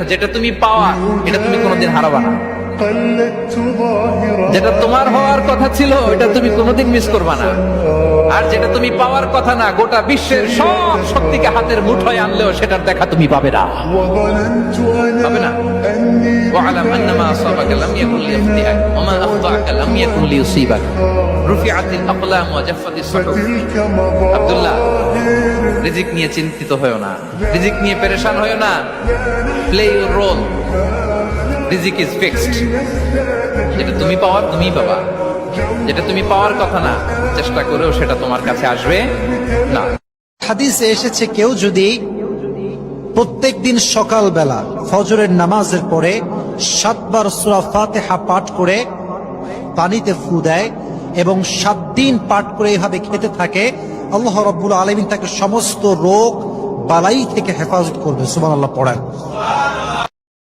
যেটা তুমি পাওয়া এটা তুমি কোনোদিন হারাবা না قلدت ظاهرا যেটা তোমার হওয়ার কথা ছিল এটা তুমি কোনোদিন মিস করবা না আর যেটা তুমি পাওয়ার কথা না গোটা বিশ্বের সব শক্তিকে হাতের মুঠোয় আনলেও সেটার দেখা তুমি পাবে না وظننت পাবে أنا না أني واعلم ان ما اصابك لم يكن ليخطئك وما اخطاك لم يكن ليصيبك رفعت الاقلام وجفت الصحف فتلك আব্দুল্লাহ مظاهر রিজিক নিয়ে চিন্তিত হয়েও না। রিজিক নিয়ে পেরেশান হয়েও না। প্লে ইউর রোল রিজিক ইজ ফিক্সড যেটা তুমি পাওয়ার, তুমিই পাবা। যেটা তুমি পাওয়ার কথা না, চেষ্টা করেও সেটা তোমার কাছে আসবে না। হাদিসে এসেছে, কেউ যদি প্রত্যেক দিন সকালবেলা ফজরের নামাজের পরে সাতবার সুরা ফাতেহা পাঠ করে পানিতে ফু দেয় এবং সাত দিন পাঠ করে এভাবে খেতে থাকে আল্লাহ রব্বুল আলমিন তাকে সমস্ত রোগ বালাই থেকে হেফাজত করবে সুমান আল্লাহ পড়েন।